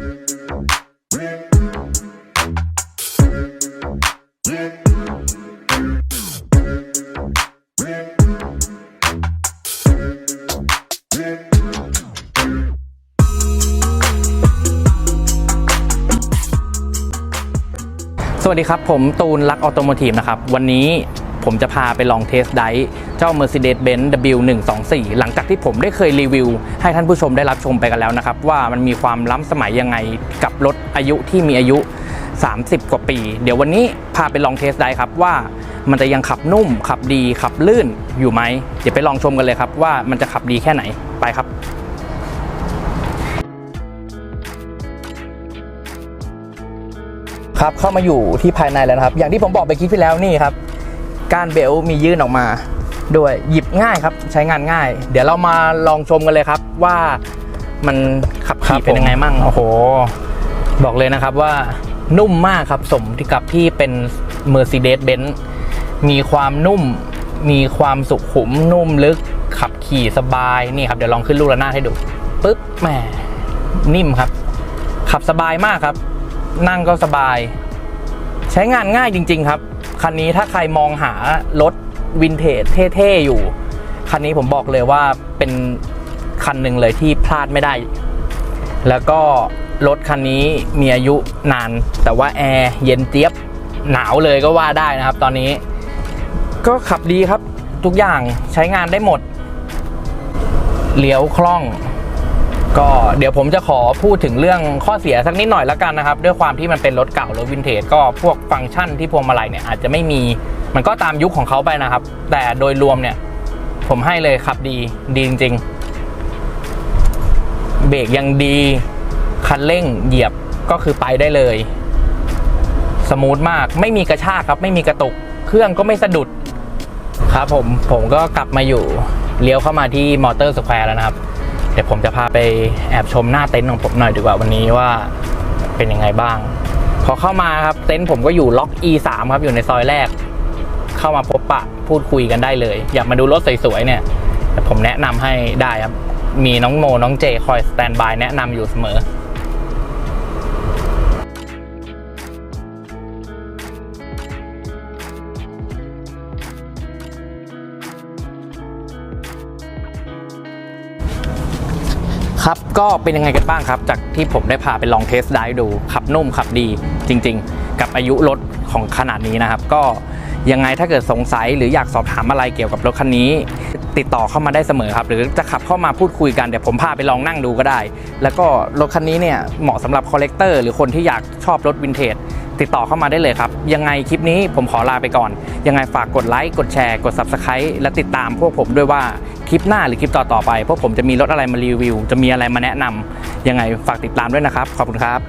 สวัสดีครับ ผมตูนลักออโตโมทีฟนะครับ วันนี้ ผมจะพาไปลองเทสไดร์เจ้า Mercedes-Benz W124 หลังจากที่ผมได้เคยรีวิว ให้ท่านผู้ชมได้รับชมไปกันแล้วนะครับ ว่ามันมีความล้ำสมัยยังไงกับรถอายุที่มีอายุ 30 กว่าปี เดี๋ยววันนี้พาไปลองเทสไดครับว่ามันจะยังขับนุ่ม ขับดีขับลื่นอยู่ไหม เดี๋ยวไปลองชมกันเลยครับว่ามันจะขับดีแค่ไหนไปครับครับเข้ามาอยู่ที่ภายในแล้วนะครับ อย่างที่ผมบอกไปคลิปที่แล้วนี่ครับ ก้านเบลต์มียื่นออกมา ด้วยหยิบง่ายครับใช้งานง่าย เดี๋ยวเรามาลองชมกันเลยครับว่ามันขับขี่เป็นยังไงมั่งโอ้โห บอกเลยนะครับว่านุ่มมากครับสมที่กับที่เป็น Mercedes-Benz มีความนุ่ม มีความสุขุมนุ่มลึกขับขี่สบายนี่ครับเดี๋ยวลองขึ้นลูกระนาดให้ดูปึ๊บแหมนิ่มครับ ขับสบายมากครับ นั่งก็สบาย ใช้งานง่ายจริง ๆ ครับ คันนี้ถ้าใครมองหารถวินเทจเท่ๆอยู่ คันนี้ผมบอกเลยว่าเป็นคันหนึ่งเลยที่พลาดไม่ได้ แล้วก็รถคันนี้มีอายุนาน แต่ว่าแอร์เย็นเจี๊ยบหนาวเลยก็ว่าได้นะครับ ตอนนี้ ก็ขับดีครับทุกอย่างใช้งานได้หมดเลี้ยวคล่อง ก็เดี๋ยวผมจะขอพูดถึงเรื่องข้อเสียสักนิดหน่อยละกันนะครับ ด้วยความที่มันเป็นรถเก่ารถวินเทจก็พวกฟังก์ชันที่พวงมาลัยเนี่ยอาจจะไม่มีมันก็ตามยุคของเขาไปนะครับ แต่โดยรวมเนี่ย ผมให้เลยขับดีดีจริงๆเบรกยังดีคันเร่งเหยียบก็คือไปได้เลย สมูทมากไม่มีกระชากครับ ไม่มีกระตุก เครื่องก็ไม่สะดุดครับผมผมก็กลับมาอยู่เลี้ยวเข้ามาที่มอเตอร์สแควร์แล้วนะครับ เดี๋ยวผมจะพาไปแอบชมหน้าเต็นท์ของผมหน่อยดีกว่าวันนี้ว่าเป็นยังไงบ้าง พอเข้ามาครับเต็นท์ผมก็อยู่ล็อก E3 ครับอยู่ในซอยแรก เข้ามาพบปะพูดคุยกันได้เลย อยากมาดูรถสวยๆเนี่ยผมแนะนำให้ได้ครับ มีน้องโมน้องเจคอยสแตนบายแนะนำอยู่เสมอ ครับก็เป็นยังไงกันบ้างครับ จากที่ผมได้พาไปลองเทสได้ดู ขับนุ่มขับดีจริง ๆ กับอายุรถของขนาดนี้นะครับ ก็ยังไงถ้าเกิดสงสัยหรืออยากสอบถามอะไรเกี่ยวกับรถคันนี้ ติดต่อเข้ามาได้เสมอครับ หรือจะขับเข้ามาพูดคุยกันเดี๋ยวผมพาไปลองนั่งดูก็ได้ แล้วก็รถคันนี้เนี่ยเหมาะสำหรับคอลเลกเตอร์หรือคนที่อยากชอบรถวินเทจติดต่อเข้ามาได้เลยครับ ยังไงคลิปนี้ผมขอลาไปก่อน ยังไงฝากกดไลค์กดแชร์กด Subscribe และติดตามพวกผมด้วยว่า คลิปหน้าหรือคลิปต่อๆไป เพราะผมจะมีรถอะไรมารีวิว จะมีอะไรมาแนะนำยังไงฝากติดตามด้วยนะครับ ขอบคุณครับ